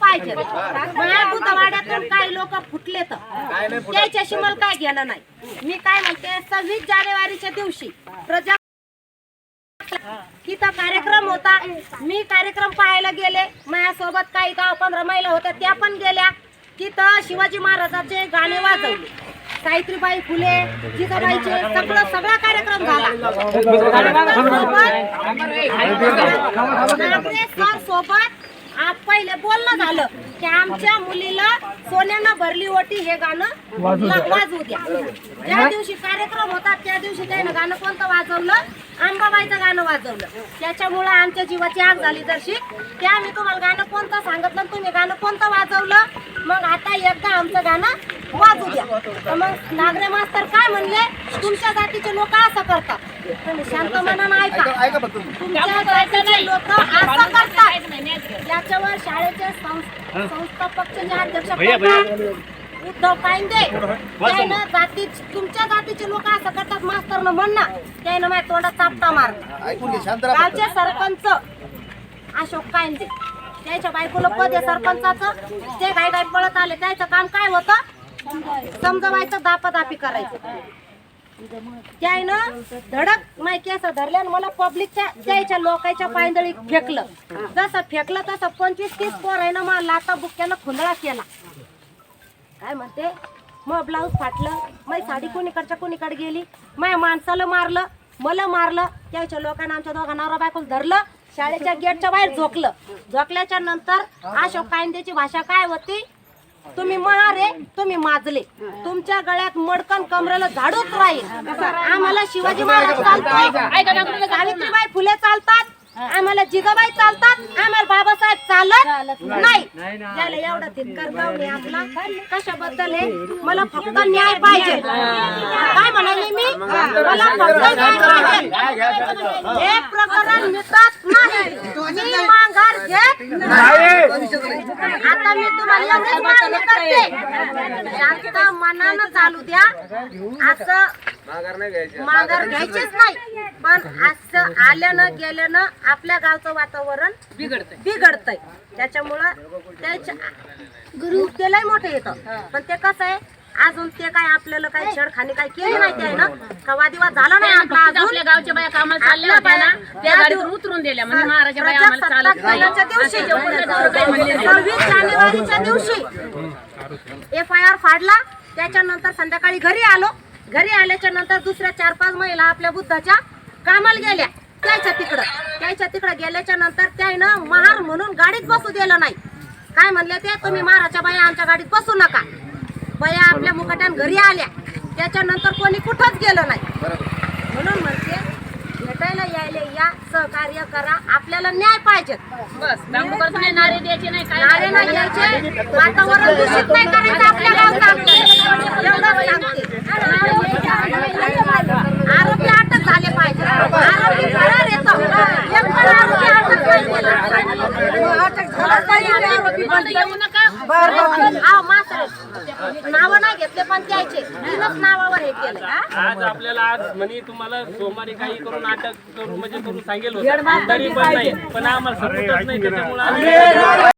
पाहिजे. माझ्या बुधवाड्यातून काही लोक फुटले तर. त्याच्याशी मला काय घेणं नाही. मी काय म्हणते सव्वीस जानेवारीच्या दिवशी प्रजा तिथं कार्यक्रम होता. मी कार्यक्रम पाहायला गेले. माझ्यासोबत काही दहा पंधरा महिला होत्या. त्या पण गेल्या. तिथं शिवाजी महाराजाचे गाणे वाजवले. सावित्रीबाई फुले जिजाबाईचे सगळं सगळा कार्यक्रम झाला. सोबत आ- पहिले बोलणं झालं की आमच्या मुलीला सोन्यानं भरली ओटी हे गाणं वाजवू द्या. ज्या दिवशी कार्यक्रम होता त्या दिवशी त्यानं गाणं कोणतं वाजवलं? अंबाबाईचं गाणं वाजवलं. त्याच्यामुळं आमच्या जीवाची आग झाली जरशी. ते आम्ही तुम्हाला गाणं कोणतं सांगितलं तुम्ही गाणं कोणतं वाजवलं? मग आता एकदा आमचं गाणं वाजू द्या तर मग नागरे मास्तर काय म्हणले? तुमच्या जातीचे लोक असं करतात. तुम्ही शांत मनानं ऐका. तुमच्या जातीचे लोक असं करतात. याच्यावर शाळेचे सं- संस्थापकचे जे अध्यक्ष उद्धव कांदे त्यानं जाती तुमच्या जातीचे लोक असं करतात मास्तरनं म्हणणं त्यानं माझ्या तोंडात चापटा मार गावचे सरपंच अशोक कांदे त्याच्या बायकोला पद आहे सरपंचाचं. ते गाय गाय पळत आले त्याचं काम काय होतं? समजवायचं दापादापी करायचं. ना धडक माय केस धरले मला पब्लिकच्या त्याच्या लोकांच्या पायंदळी फेकलं. जसं फेकलं तसं पंचवीस तीस पोर आहे ना मला लाता बुक्क्यानं खुंदळा केला. काय म्हणते? मग ब्लाऊज फाटलं. मग साडी कोणीकडच्या कोणीकडे गेली? माझ्या माणसाला मारलं मला मारलं त्याच्या लोकांना आमच्या दोघा नवरा बायकोला धरलं शाळेच्या गेटच्या बाहेर झोकलं. झोकल्याच्या नंतर अशोक कायद्याची भाषा काय होती? तुम्ही महारे तुम्ही माजले. तुमच्या गळ्यात मडकन कमरेला झाडूच राहील. आम्हाला शिवाजी महाराज चालतो सावित्रीबाई फुले चालतात. आम्हाला जिजाबाई चालतात. आम्हाला बाबासाहेब चालत नाही. त्याला एवढा तितकार गावणे आपला कशाबद्दल मला फक्त न्याय पाहिजे. काय म्हणाले? मला फक्त न्याय पाहिजे हे प्रकरण मिटत नाही. मी माघार घेत आता मी तुम्हाला एवढीच मागणी करते. शांत मनानं चालू द्या. असं माघार घ्यायचीच नाही. पण असं आल्यानं गेल्यानं आपल्या गावचं वातावरण बिघडतंय. बिघडतंय. त्याच्यामुळं त्याच्या ग्रुप ते लय मोठं येतं. पण ते कसं आहे? अजून ते काय आपल्याला काही छेडखानी काही केली नाही ते ना? का वादिवाद झाला नाही आपला अजून? आपल्या गावच्या बाया कामाला चालल्या आपल्या होत्या ना बाया- त्या गाडीतून उतरून दिल्या. म्हणजे महाराजा बाया आम्हाला चालत नाही प्रजासत्ताक दिनाच्या दिवशी. सव्वीस जानेवारीच्या दिवशी एफ आय आर फाडला त्याच्यानंतर संध्याकाळी घरी आलो. घरी आल्याच्यानंतर दुसऱ्या चार पाच महिला आपल्या बुद्धाच्या कामाला गेल्या. त्याच्या तिकडं. त्याच्या तिकडं गेल्याच्यानंतर त्यानं महार म्हणून गाडीत बसू दिलं नाही. काय म्हणले ते? तुम्ही महाराच्या बाया आमच्या गाडीत बसू नका. बाया आपल्या मुकाट्यान घरी आल्या. त्याच्यानंतर कोणी कुठंच गेलं नाही. म्हणून म्हणते भेटायला यायले या सहकार्य करा. आपल्याला न्याय पाहिजे. नारे द्यायचे नाही नारे नाही. वातावरण दूषित नाही करायचं आपल्या गावचं एवढंच सांगते आरोपी अटक झाले पाहिजे आरोपी फरार येतो एक पण आरोपी अटक नाही केला. अटक झाला तरी आरोपी बंद येऊ नका मात्र नावं नाही घेतले पण द्यायचे तीनच नावावर हे केलं आज आपल्याला आज म्हणे तुम्हाला सोमवारी काही करून अटक करू म्हणजे करून सांगेल होतं. तरी पण नाही. पण आम्हाला सपोर्टच नाही त्याच्यामुळे आम्ही